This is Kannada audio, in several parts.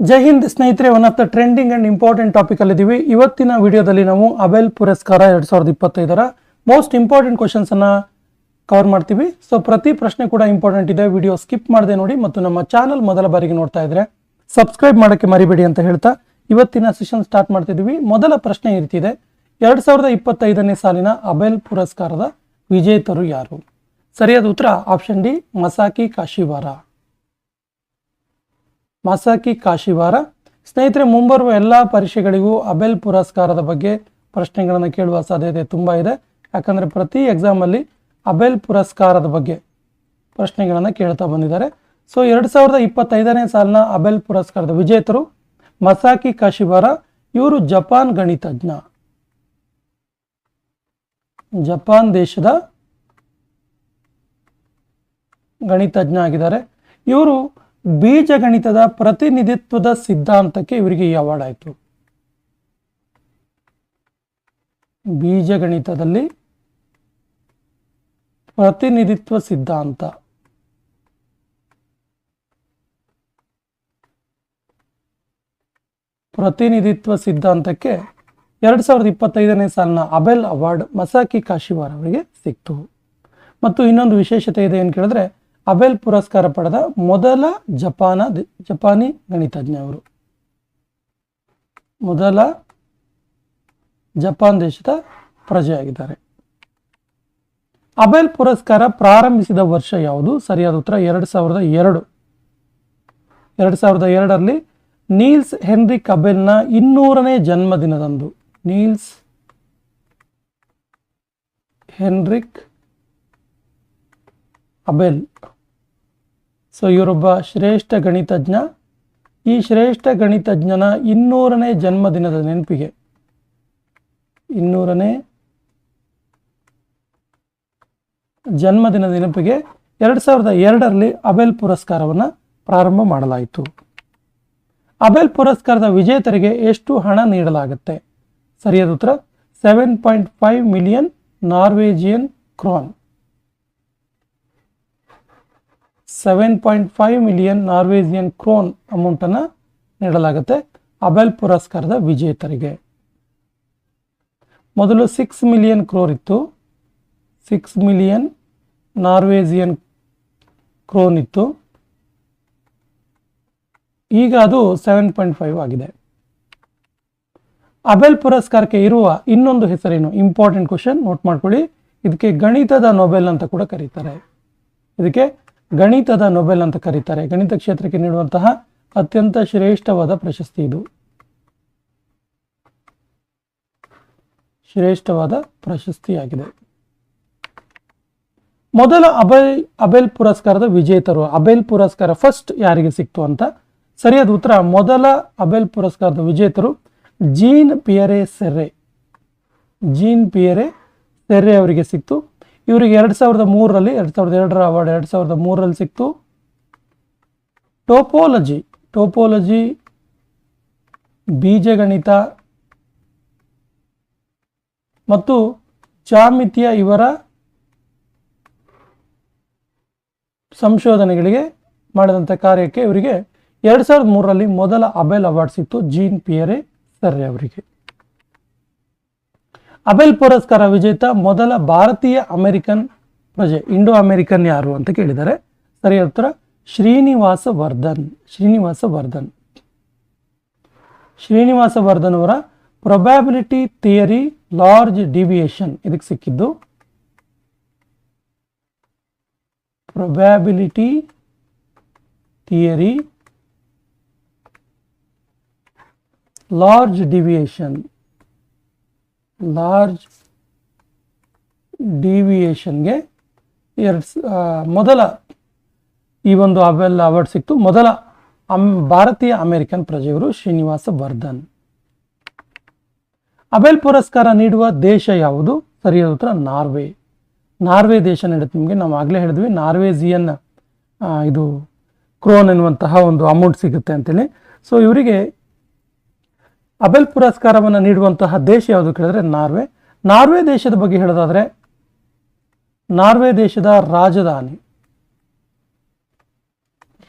ಜೈ ಹಿಂದ್ ಸ್ನೇಹಿತರೆ one of the trending and important topic ಅಲ್ಲಿ ಇದೀವಿ ಇವತ್ತಿನ ವಿಡಿಯೋದಲ್ಲಿ ನಾವು ಅಬೆಲ್ ಪುರಸ್ಕಾರ ಎರಡ್ ಸಾವಿರದ ಇಪ್ಪತ್ತೈದರ ಮೋಸ್ಟ್ ಇಂಪಾರ್ಟೆಂಟ್ ಕ್ವಶನ್ಸ್ ಅನ್ನ ಕವರ್ ಮಾಡ್ತೀವಿ. ಸೊ ಪ್ರತಿ ಪ್ರಶ್ನೆ ಕೂಡ ಇಂಪಾರ್ಟೆಂಟ್ ಇದೆ. ವಿಡಿಯೋ ಸ್ಕಿಪ್ ಮಾಡದೆ ನೋಡಿ ಮತ್ತು ನಮ್ಮ ಚಾನಲ್ ಮೊದಲ ಬಾರಿಗೆ ನೋಡ್ತಾ ಇದ್ರೆ ಸಬ್ಸ್ಕ್ರೈಬ್ ಮಾಡೋಕ್ಕೆ ಮರಿಬೇಡಿ ಅಂತ ಹೇಳ್ತಾ ಇವತ್ತಿನ ಸೆಷನ್ ಸ್ಟಾರ್ಟ್ ಮಾಡ್ತಿದ್ದೀವಿ. ಮೊದಲ ಪ್ರಶ್ನೆ ಈ ರೀತಿ ಇದೆ. ಎರಡ್ ಸಾವಿರದ ಇಪ್ಪತ್ತೈದನೇ ಸಾಲಿನ ಅಬೆಲ್ ಪುರಸ್ಕಾರದ ವಿಜೇತರು ಯಾರು? ಸರಿಯಾದ ಉತ್ತರ ಆಪ್ಷನ್ ಡಿ, ಮಸಾಕಿ ಕಾಶಿವಾರ. ಮಸಾಕಿ ಕಾಶಿವಾರ ಸ್ನೇಹಿತರೆ, ಮುಂಬರುವ ಎಲ್ಲ ಪರೀಕ್ಷೆಗಳಿಗೂ ಅಬೆಲ್ ಪುರಸ್ಕಾರದ ಬಗ್ಗೆ ಪ್ರಶ್ನೆಗಳನ್ನು ಕೇಳುವ ಸಾಧ್ಯತೆ ತುಂಬ ಇದೆ. ಯಾಕಂದರೆ ಪ್ರತಿ ಎಕ್ಸಾಮಲ್ಲಿ ಅಬೆಲ್ ಪುರಸ್ಕಾರದ ಬಗ್ಗೆ ಪ್ರಶ್ನೆಗಳನ್ನು ಕೇಳ್ತಾ ಬಂದಿದ್ದಾರೆ. ಸೊ ಎರಡು ಸಾವಿರದ ಇಪ್ಪತ್ತೈದನೇ ಸಾಲಿನ ಅಬೆಲ್ ಪುರಸ್ಕಾರದ ವಿಜೇತರು ಮಸಾಕಿ ಕಾಶಿವಾರ ಇವರು ಜಪಾನ್ ಗಣಿತಜ್ಞ. ಜಪಾನ್ ದೇಶದ ಗಣಿತಜ್ಞ ಆಗಿದ್ದಾರೆ. ಇವರು ಬೀಜಗಣಿತದ ಪ್ರತಿನಿಧಿತ್ವದ ಸಿದ್ಧಾಂತಕ್ಕೆ ಇವರಿಗೆ ಈ ಅವಾರ್ಡ್ ಆಯಿತು. ಬೀಜಗಣಿತದಲ್ಲಿ ಪ್ರತಿನಿಧಿತ್ವ ಸಿದ್ಧಾಂತ. ಪ್ರತಿನಿಧಿತ್ವ ಸಿದ್ಧಾಂತಕ್ಕೆ ಎರಡು ಸಾವಿರದ ಇಪ್ಪತ್ತೈದನೇ ಸಾಲಿನ ಅಬೆಲ್ ಅವಾರ್ಡ್ ಮಸಾಕಿ ಕಾಶಿವಾರ್ ಅವರಿಗೆ ಸಿಕ್ತು. ಮತ್ತು ಇನ್ನೊಂದು ವಿಶೇಷತೆ ಇದೆ ಏನು ಕೇಳಿದ್ರೆ ಅಬೆಲ್ ಪುರಸ್ಕಾರ ಪಡೆದ ಮೊದಲ ಜಪಾನ ಜಪಾನಿ ಗಣಿತಜ್ಞ ಅವರು. ಮೊದಲ ಜಪಾನ್ ದೇಶದ ಪ್ರಜೆಯಾಗಿದ್ದಾರೆ. ಅಬೆಲ್ ಪುರಸ್ಕಾರ ಪ್ರಾರಂಭಿಸಿದ ವರ್ಷ ಯಾವುದು? ಸರಿಯಾದ ಉತ್ತರ ಎರಡು ಸಾವಿರದ ಎರಡು. ಎರಡು ಸಾವಿರದ ಎರಡರಲ್ಲಿ ನೀಲ್ಸ್ ಹೆನ್ರಿಕ್ ಅಬೆಲ್ನ ಇನ್ನೂರನೇ ಜನ್ಮದಿನದಂದು ನೀಲ್ಸ್ ಹೆನ್ರಿಕ್ ಅಬೆಲ್ ಸೊ ಇವರೊಬ್ಬ ಶ್ರೇಷ್ಠ ಗಣಿತಜ್ಞ. ಈ ಶ್ರೇಷ್ಠ ಗಣಿತಜ್ಞನ ಇನ್ನೂರನೇ ಜನ್ಮದಿನದ ನೆನಪಿಗೆ. ಇನ್ನೂರನೇ ಜನ್ಮದಿನದ ನೆನಪಿಗೆ ಎರಡು ಸಾವಿರದ ಎರಡರಲ್ಲಿ ಅಬೆಲ್ ಪುರಸ್ಕಾರವನ್ನು ಪ್ರಾರಂಭ ಮಾಡಲಾಯಿತು. ಅಬೆಲ್ ಪುರಸ್ಕಾರದ ವಿಜೇತರಿಗೆ ಎಷ್ಟು ಹಣ ನೀಡಲಾಗುತ್ತೆ? ಸರಿಯಾದ ಉತ್ತರ seven point five million Norwegian krone seven point five million Norwegian krone ಅಮೌಂಟನ್ನು ನೀಡಲಾಗುತ್ತೆ ಅಬೆಲ್ ಪುರಸ್ಕಾರದ ವಿಜೇತರಿಗೆ. ಮೊದಲು ಸಿಕ್ಸ್ ಮಿಲಿಯನ್ ಕ್ರೋರ್ ಇತ್ತು. ಸಿಕ್ಸ್ ಮಿಲಿಯನ್ ನಾರ್ವೇಜಿಯನ್ ಕ್ರೋನ್ ಇತ್ತು. ಈಗ ಅದು ಸೆವೆನ್ ಪಾಯಿಂಟ್ ಫೈವ್ ಆಗಿದೆ. ಅಬೆಲ್ ಪುರಸ್ಕಾರಕ್ಕೆ ಇರುವ ಇನ್ನೊಂದು ಹೆಸರೇನು? ಇಂಪಾರ್ಟೆಂಟ್ ಕ್ವಶನ್ ನೋಟ್ ಮಾಡ್ಕೊಳ್ಳಿ. ಇದಕ್ಕೆ ಗಣಿತದ ನೊಬೆಲ್ ಅಂತ ಕೂಡ ಕರೀತಾರೆ. ಇದಕ್ಕೆ ಗಣಿತದ ನೊಬೆಲ್ ಅಂತ ಕರೀತಾರೆ. ಗಣಿತ ಕ್ಷೇತ್ರಕ್ಕೆ ನೀಡುವಂತಹ ಅತ್ಯಂತ ಶ್ರೇಷ್ಠವಾದ ಪ್ರಶಸ್ತಿ ಇದು. ಶ್ರೇಷ್ಠವಾದ ಪ್ರಶಸ್ತಿಯಾಗಿದೆ. ಮೊದಲ ಅಬೆಲ್ ಅಬೆಲ್ ಪುರಸ್ಕಾರದ ವಿಜೇತರು. ಅಬೆಲ್ ಪುರಸ್ಕಾರ ಫಸ್ಟ್ ಯಾರಿಗೆ ಸಿಕ್ತು ಅಂತ? ಸರಿಯಾದ ಉತ್ತರ, ಮೊದಲ ಅಬೆಲ್ ಪುರಸ್ಕಾರದ ವಿಜೇತರು Jean Pierre Serre. Jean Pierre Serre ಅವರಿಗೆ ಸಿಕ್ತು. ಇವರಿಗೆ ಎರಡು ಸಾವಿರದ ಮೂರರಲ್ಲಿ, ಎರಡು ಸಾವಿರದ ಎರಡರ ಅವಾರ್ಡ್ ಎರಡು ಸಾವಿರದ ಮೂರರಲ್ಲಿ ಸಿಕ್ತು. ಟೋಪೋಲಜಿ ಟೋಪೋಲಜಿ ಬೀಜಗಣಿತ ಮತ್ತು ಜಾಮಿತಿಯ ಇವರ ಸಂಶೋಧನೆಗಳಿಗೆ ಮಾಡಿದಂಥ ಕಾರ್ಯಕ್ಕೆ ಇವರಿಗೆ ಎರಡು ಸಾವಿರದ ಮೂರರಲ್ಲಿ ಮೊದಲ ಅಬೆಲ್ ಅವಾರ್ಡ್ ಸಿಕ್ತು. ಜೀನ್ ಪಿಯರೆ ಸರ್ರೆ ಅವರಿಗೆ. ಅಬೆಲ್ ಪುರಸ್ಕಾರ ವಿಜೇತ ಮೊದಲ ಭಾರತೀಯ ಅಮೆರಿಕನ್ ಪ್ರಜೆ, ಇಂಡೋ ಅಮೆರಿಕನ್ ಯಾರು ಅಂತ ಕೇಳಿದ್ದಾರೆ ಸರಿ ಉತ್ತರ ಶ್ರೀನಿವಾಸ ವರ್ಧನ್ ಶ್ರೀನಿವಾಸ ವರ್ಧನ್. ಶ್ರೀನಿವಾಸ ವರ್ಧನ್ ಅವರ ಪ್ರೊಬ್ಯಾಬಿಲಿಟಿ ಥಿಯರಿ ಲಾರ್ಜ್ ಡಿವಿಯೇಷನ್ ಇದಕ್ಕೆ ಸಿಕ್ಕಿದ್ದು probability theory large deviation large ಡಿವಿಯೇಷನ್ಗೆ ಎರಡು ಮೊದಲ ಈ ಒಂದು ಅವೆಲ್ಲ ಅವಾರ್ಡ್ ಸಿಕ್ತು. ಮೊದಲ ಅಮ್ ಭಾರತೀಯ ಅಮೆರಿಕನ್ ಪ್ರಜೆಯವರು ಶ್ರೀನಿವಾಸ ವರ್ಧನ್. ಅಬೆಲ್ ಪುರಸ್ಕಾರ ನೀಡುವ ದೇಶ ಯಾವುದು? ಸರಿಯಾದ ಉತ್ತರ ನಾರ್ವೆ. ನಾರ್ವೆ ದೇಶ ನೀಡುತ್ತೆ ನಿಮಗೆ ನಾವು ಆಗಲೇ ಹೇಳಿದ್ವಿ. ನಾರ್ವೇಜಿಯನ್ ಇದು ಕ್ರೋನ್ ಎನ್ನುವಂತಹ ಒಂದು ಅಮೌಂಟ್ ಸಿಗುತ್ತೆ ಅಂತೇಳಿ. ಸೊ ಇವರಿಗೆ ಅಬೆಲ್ ಪುರಸ್ಕಾರವನ್ನು ನೀಡುವಂತಹ ದೇಶ ಯಾವುದು ಕೇಳಿದ್ರೆ ನಾರ್ವೆ. ನಾರ್ವೆ ದೇಶದ ಬಗ್ಗೆ ಹೇಳೋದಾದ್ರೆ ನಾರ್ವೆ ದೇಶದ ರಾಜಧಾನಿ.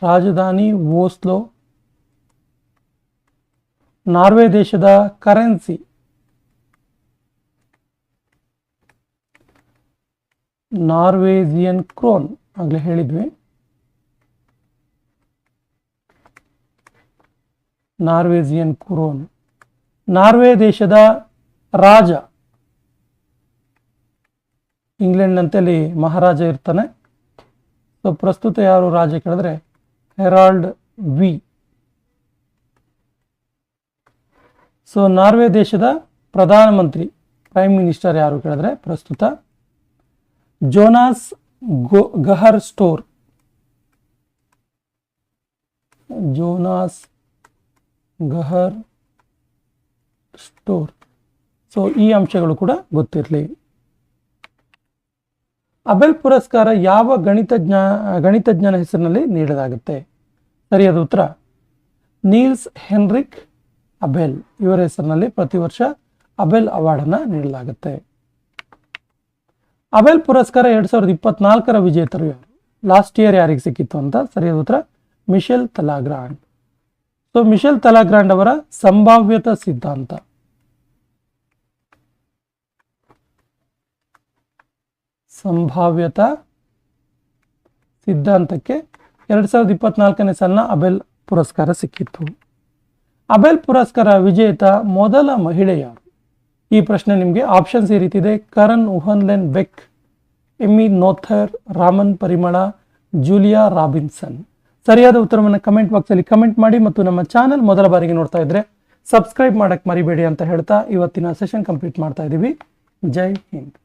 ರಾಜಧಾನಿ ಓಸ್ಲೋ. ನಾರ್ವೆ ದೇಶದ ಕರೆನ್ಸಿ. ನಾರ್ವೇಜಿಯನ್ ಕ್ರೋನ್ ಆಗಲೇ ಹೇಳಿದ್ವಿ. ನಾರ್ವೇಜಿಯನ್ ಕ್ರೋನ್. ನಾರ್ವೆ ದೇಶದ ರಾಜ. ಇಂಗ್ಲೆಂಡ್ ಅಲ್ಲಿ ಮಹಾರಾಜ ಇರ್ತಾನೆ. ಸೊ ಪ್ರಸ್ತುತ ಯಾರು ರಾಜ ಕೇಳಿದ್ರೆ ಹೆರಾಲ್ಡ್ ವಿ. ಸೊ ನಾರ್ವೆ ದೇಶದ ಪ್ರಧಾನಮಂತ್ರಿ ಪ್ರೈಮ್ ಮಿನಿಸ್ಟರ್ ಯಾರು ಕೇಳಿದ್ರೆ ಪ್ರಸ್ತುತ ಜೋನಾಸ್ ಗೋ, Gahr Store. Jonas Gahr Store so ಈ ಅಂಶಗಳು ಕೂಡ ಗೊತ್ತಿರಲಿ. ಅಬೆಲ್ ಪುರಸ್ಕಾರ ಯಾವ ಗಣಿತಜ್ಞ ಗಣಿತಜ್ಞನ ಹೆಸರಿನಲ್ಲಿ ನೀಡಲಾಗುತ್ತೆ? ಸರಿಯಾದ ಉತ್ತರ. ನೀಲ್ಸ್ ಹೆನ್ರಿಕ್ ಅಬೆಲ್ ಇವರ ಹೆಸರಿನಲ್ಲಿ ಪ್ರತಿ ವರ್ಷ ಅಬೆಲ್ ಅವಾರ್ಡನ್ನು ನೀಡಲಾಗುತ್ತೆ. ಅಬೆಲ್ ಪುರಸ್ಕಾರ ಎರಡ್ ಸಾವಿರದ ಇಪ್ಪತ್ನಾಲ್ಕರ ವಿಜೇತರು ಯಾರು? ಲಾಸ್ಟ್ ಇಯರ್ ಯಾರಿಗೆ ಸಿಕ್ಕಿತ್ತು ಅಂತ? ಸರಿಯಾದ ಉತ್ತರ. Michel Talagrand so Michel Talagrand ಅವರ ಸಂಭಾವ್ಯತಾ ಸಿದ್ಧಾಂತ. ಸಂಭಾವ್ಯತ ಸಿದ್ಧಾಂತಕ್ಕೆ ಎರಡ್ ಸಾವಿರದ ಇಪ್ಪತ್ನಾಲ್ಕನೇ ಸಾಲಿನ ಅಬೆಲ್ ಪುರಸ್ಕಾರ ಸಿಕ್ಕಿತ್ತು. ಅಬೆಲ್ ಪುರಸ್ಕಾರ ವಿಜೇತ ಮೊದಲ ಮಹಿಳೆ ಯಾರು? ಈ ಪ್ರಶ್ನೆ ನಿಮಗೆ ಆಪ್ಷನ್ಸ್ ಈ ರೀತಿ ಇದೆ ಕರಣ್ ಉಹನ್ಲೆನ್ ಬೆಕ್, ಎಮ್ಮಿ ನೋಥರ್, ರಾಮನ್ ಪರಿಮಳ, ಜೂಲಿಯಾ ರಾಬಿನ್ಸನ್. ಸರಿಯಾದ ಉತ್ತರವನ್ನು ಕಮೆಂಟ್ ಬಾಕ್ಸಲ್ಲಿ ಕಮೆಂಟ್ ಮಾಡಿ ಮತ್ತು ನಮ್ಮ ಚಾನಲ್ ಮೊದಲ ಬಾರಿಗೆ ನೋಡ್ತಾ ಇದ್ರೆ ಸಬ್ಸ್ಕ್ರೈಬ್ ಮಾಡೋಕ್ಕೆ ಮರಿಬೇಡಿ ಅಂತ ಹೇಳ್ತಾ ಇವತ್ತಿನ ಸೆಷನ್ ಕಂಪ್ಲೀಟ್ ಮಾಡ್ತಾ ಇದ್ದೀವಿ ಜೈ ಹಿಂದ್.